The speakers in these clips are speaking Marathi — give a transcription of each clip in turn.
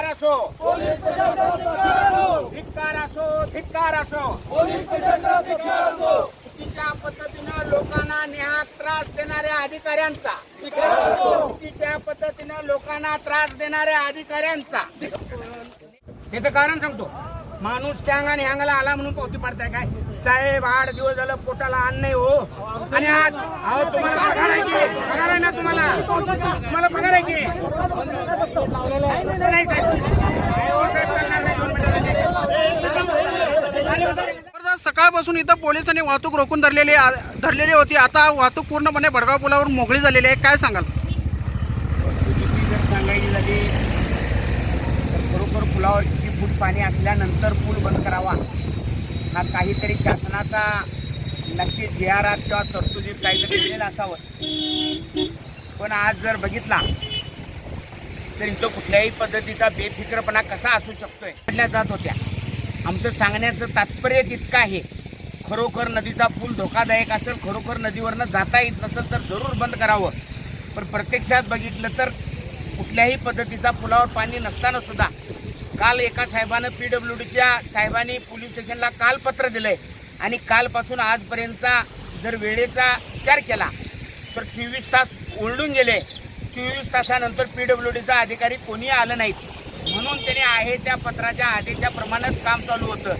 धिक्कार असो धिक्कार असो धिक्कार असो चुकीच्या पद्धतीनं लोकांना नेहा त्रास देणाऱ्या अधिकाऱ्यांचा. चुकीच्या पद्धतीनं लोकांना त्रास देणाऱ्या अधिकाऱ्यांचा. त्याचं कारण सांगतो. माणूस त्या आणि अंगाला आला म्हणून पावती पाडताय काय? साहेब आठ दिवस झालं पोटाला आण नाही हो. आणि आज अहो तुम्हाला पगार आहे की? पगार आहे ना तुम्हाला? तुम्हाला पगार आहे की नाही साहेब नाही हो साहेब, चालणार नाही. दोन मिनिटं. तर सकाळपासून इथं पोलिसांनी वाहतूक रोखून धरलेली धरलेली होती. आता वाहतूक पूर्णपणे भडगाव पुलावर मोकळी झालेली आहे. काय सांगाल? सांगायची झाली तर खरोखर पुलावर किती फूट पाणी असल्यानंतर पूल बंद करावा. हा काहीतरी शासनाचा नक्की जी किंवा तरतुदीत काहीतरी दिलेलं असावं. पण आज जर बघितला तर इथं कुठल्याही पद्धतीचा बेफिक्रपणा कसा असू शकतोय? पडल्या जात होत्या. आमचं सांगण्याचं तात्पर्यच इतकं आहे खरोखर नदीचा पूल धोकादायक असेल खरोखर नदीवरनं जाता येत नसेल तर जरूर बंद करावं. पण प्रत्यक्षात बघितलं तर कुठल्याही पद्धतीचा पुलावर पाणी नसताना सुद्धा काल एका साहेबानं पी डब्ल्यू डीच्या साहेबांनी पोलीस स्टेशनला काल पत्र दिलंय. आणि कालपासून आजपर्यंतचा जर वेळेचा विचार केला तर चोवीस तास ओरडून गेले. चोवीस तासानंतर पी डब्ल्यू डीचा अधिकारी कोणी आलं नाहीत. म्हणून त्याने आहे त्या पत्राच्या आदेशाप्रमाणेच काम चालू होतं.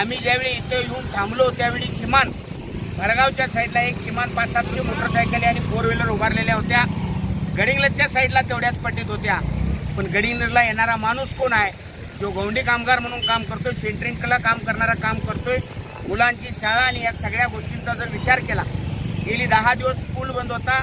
आम्ही ज्यावेळी इथं येऊन थांबलो त्यावेळी किमान भडगावच्या साईडला एक किमान पाच सातशे मोटरसायकली आणि फोर व्हीलर उभारलेल्या होत्या. गडिंग्लजच्या साईडला तेवढ्याच पट्टीत होत्या. पण गडिंग्लजला येणारा माणूस कोण आहे? जो गौंडी कामगार म्हणून काम करतोय सेंट्रिंगला काम करणारा काम करतोय मुलांची शाळा आणि या सगळ्या गोष्टींचा जर विचार केला गेली दहा दिवस पूल बंद होता.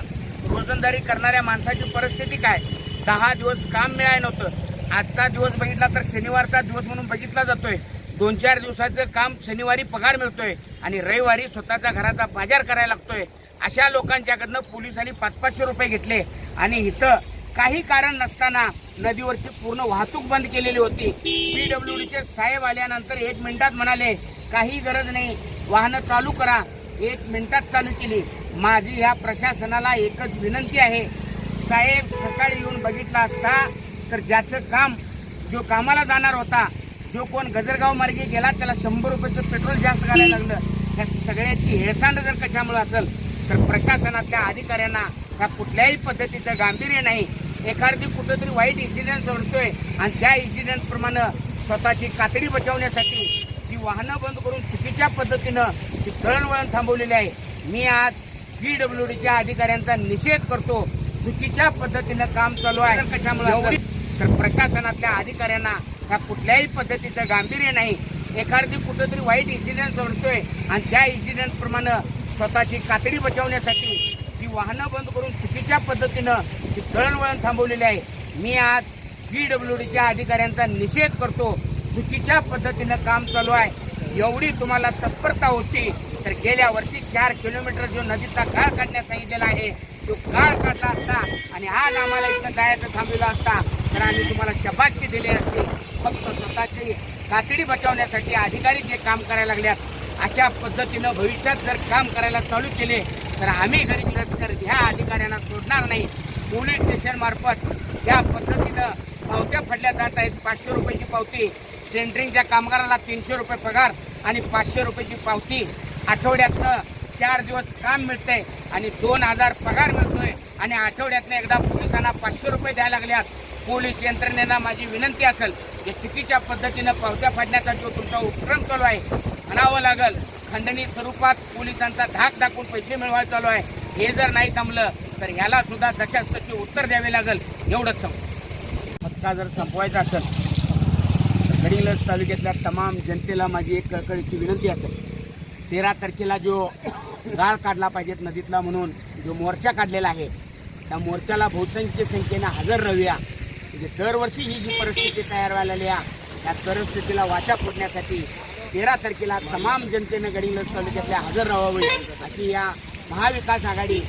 रोजंदारी करणाऱ्या माणसाची परिस्थिती काय? दहा दिवस काम मिळालं नव्हतं. आजचा दिवस बघितला तर शनिवारचा दिवस म्हणून बघितला जातोय. दोन चार दिवसाचं काम शनिवारी पगार मिळतोय आणि रविवारी स्वतःच्या घराचा बाजार करायला लागतोय. अशा लोकांच्याकडनं पोलिसांनी पाच पाचशे रुपये घेतले. आणि इथं काही कारण नसताना नदीवरची पूर्ण वाहतूक बंद केलेली होती. पी डब्ल्यू डीचे साहेब आल्यानंतर एक मिनिटात म्हणाले काही गरज नाही. वाहनं चालू करा. एक मिनिटात चालू केली. माझी ह्या प्रशासनाला एकच विनंती आहे. साहेब सकाळी येऊन बघितला असता तर ज्याचं काम जो कामाला जाणार होता जो कोण गजरगाव मार्गे गेला त्याला शंभर रुपयाचं पेट्रोल जास्त घालायला लागलं. या सगळ्याची हेळसांड जर कशामुळे असेल तर प्रशासनातल्या अधिकाऱ्यांना ह्या कुठल्याही पद्धतीचं गांभीर्य नाही. एखादी कुठंतरी वाईट इन्सिडेंट घडतोय आणि त्या इन्सिडेंटप्रमाणे स्वतःची कातडी बचावण्यासाठी जी वाहनं बंद करून चुकीच्या पद्धतीनं जी दळणवळण थांबवलेली आहे मी आज पी डब्ल्यू डीच्या अधिकाऱ्यांचा निषेध करतो. चुकीच्या पद्धतीनं काम चालू आहे. कशामुळे तर प्रशासनातल्या अधिकाऱ्यांना ह्या कुठल्याही पद्धतीचं गांभीर्य नाही. एखादी कुठंतरी वाईट इन्सिडेंट घडतोय आणि त्या इन्सिडेंटप्रमाणे स्वतःची कातडी बचावण्यासाठी जी वाहनं बंद करून चुकीच्या पद्धतीनं जी दळणवळण थांबवलेली आहे मी आज पी डब्ल्यू डीच्या अधिकाऱ्यांचा निषेध करतो. चुकीच्या पद्धतीनं काम चालू आहे. एवढी तुम्हाला तत्परता होती तर गेल्या वर्षी चार किलोमीटर जो नदीचा गाळ काढण्यास सांगितलेला आहे तो गाळ काढला असता आणि आज आम्हाला इथं जायचं थांबलेला असता तर आम्ही तुम्हाला शबाशकी दिली असती. फक्त स्वतःची कातडी बचावण्यासाठी अधिकारी जे काम करायला लागल्यात अशा पद्धतीनं भविष्यात जर काम करायला चालू केले तर आम्ही गरीब लष्कर ह्या अधिकाऱ्यांना सोडणार नाही. पोलीस स्टेशनमार्फत ज्या पद्धतीनं पावत्या फडल्या जात आहेत पाचशे रुपयाची पावती सेंटरिंगच्या कामगाराला तीनशे रुपये पगार आणि पाचशे रुपयाची पावती आठवड्यातनं चार दिवस काम मिळतंय आणि दोन हजार पगार मिळतोय आणि आठवड्यातनं एकदा पोलिसांना पाचशे रुपये द्यायला लागल्यात पोलीस यंत्रणेला माझी विनंती असेल या चुकीच्या पद्धतीनं पावत्या फाडण्याचा जो तुमचा उपक्रम चालू आहे म्हणावं लागल खंडणी स्वरूपात पोलिसांचा धाक दाखवून पैसे मिळवायला चालू आहे. हे जर नाही थांबलं तर ह्याला सुद्धा जशाच तसे उत्तर द्यावे लागेल एवढंच सांगू. पत्ता जर संपवायचा असेल तर गडिंग्लज तालुक्यातल्या तमाम जनतेला माझी एक कळकळीची विनंती असेल. तेरा तारखेला जो गाळ काढला पाहिजेत नदीतला म्हणून जो मोर्चा काढलेला आहे त्या मोर्चाला बहुसंख्य संख्येनं हजर राहूया. म्हणजे दरवर्षी ही जी परिस्थिती तयार व्हायला आहे त्या परिस्थितीला वाचा फोडण्यासाठी तेरा तारखेला तमाम जनतेनं गडिंग्लज तालुक्यातल्या हजर राहावे अशी या महाविकास आघाडी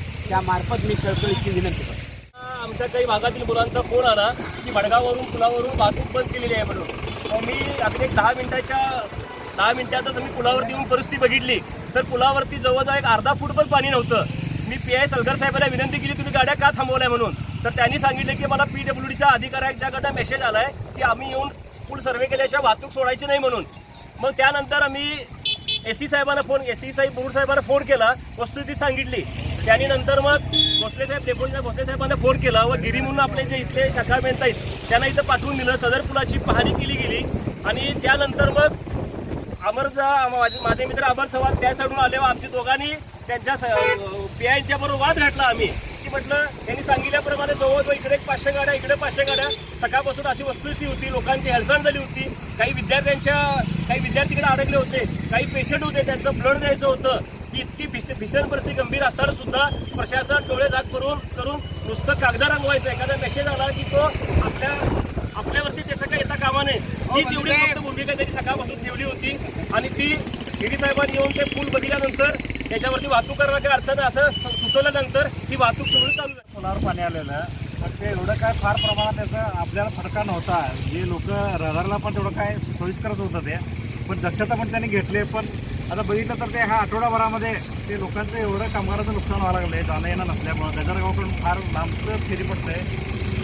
मार्फत मी कळकळीची विनंती करतो. आमच्या काही भागातील मुलांचा फोन आला की भडगाववरून पुलावरून वाहतूक बंद केलेली आहे म्हणून. मी अगदी एक दहा मिनिटाच्या दहा मिनिटातच मी पुलावरती येऊन परिस्थिती बघितली. तर पुलावरती जवळजवळ एक अर्धा फूट पण पाणी नव्हतं. मी पी आय सलगर साहेबांना विनंती केली तुम्ही गाड्या का थांबवल्या? म्हणून. तर त्यांनी सांगितलं की मला पी डब्ल्यू डीच्या अधिकाऱ्यांच्याकडनं मेसेज आलाय की आम्ही येऊन स्कूल सर्वे केल्याशिवाय वाहतूक सोडायची नाही म्हणून. मग त्यानंतर आम्ही एस सी साहेबांना फोन एस सी साहेब बोर्ड साहेबांना फोन केला वस्तुस्थिती सांगितली. त्यांनी नंतर मग भोसले साहेब डेप्युटी भोसले साहेबांना फोन केला व गिरी म्हणून आपले जे इथले शाखा मेहनत आहेत त्यांना इथं पाठवून दिलं. सदर पुलाची पाहणी केली गेली. आणि त्यानंतर मग अमर माझे माझे मित्र अमर चव्हाण त्या साईडून व आमच्या दोघांनी त्यांच्या पी आयच्या बरोबर वाद घातला आम्ही. म्हटलं त्यांनी सांगितल्याप्रमाणे जवळ इकडे एक पाचशे गाड्या इकडे पाचशे गाड्या. सकाळपासून अशी वस्तुस्थिती होती. लोकांची हेळसांड झाली होती. काही विद्यार्थ्यांच्या काही विद्यार्थी इकडे अडकले होते. काही पेशंट होते. त्यांचं ब्लड द्यायचं होतं. की इतकी भीष- भीषण परिस्थिती गंभीर असताना सुद्धा प्रशासन डोळे जाग करून करून नुसतं कागदा रंगवायचं. एखादा मेसेज आला की तो आपल्या आपल्यावरती त्याचं काही येता कामा नये. हीच एवढी फक्त भूमिका त्यांनी सकाळपासून ठेवली होती. आणि ती गिरी साहेबांनी येऊन ते पूल बघितल्यानंतर त्याच्यावरती वाहतूक करणं काही अडचण असं सुचवल्यानंतर ही वाहतूक सुरू चालू पुलावर पाणी आलेलं पण ते एवढं काय फार प्रमाणात त्याचा आपल्याला फटका नव्हता. जे लोक रडारला पण तेवढं काय सोयीस्करच होतं ते. पण दक्षता पण त्यांनी घेतली पण आता बघितलं तर ते ह्या आठवडाभरामध्ये ते लोकांचं एवढं कामगाराचं नुकसान व्हायला लागलं आहे जाणं येणं नसल्यामुळं त्याच्याकडून फार लांबचं फेरी आहे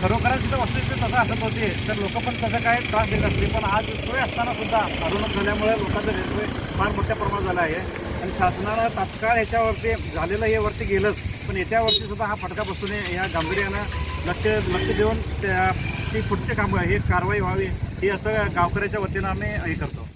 खरोखरच तिथं वस्तुस्थिती तसं असत होती. तर लोक पण तसं काय त्रास देत असते पण आज सोय असताना सुद्धा अरुणच झाल्यामुळे लोकांचं गैरसोय फार मोठ्या प्रमाणात झाला आहे. आणि शासनानं तात्काळ याच्यावरती झालेलं हे वर्ष गेलंच. पण येत्या वर्षीसुद्धा हा फटका बसू नये या गांभीर्यानं लक्ष लक्ष देऊन त्या ती पुढचे कामं हे कारवाई व्हावी ही असं गावकऱ्याच्या वतीनं आम्ही हे करतो.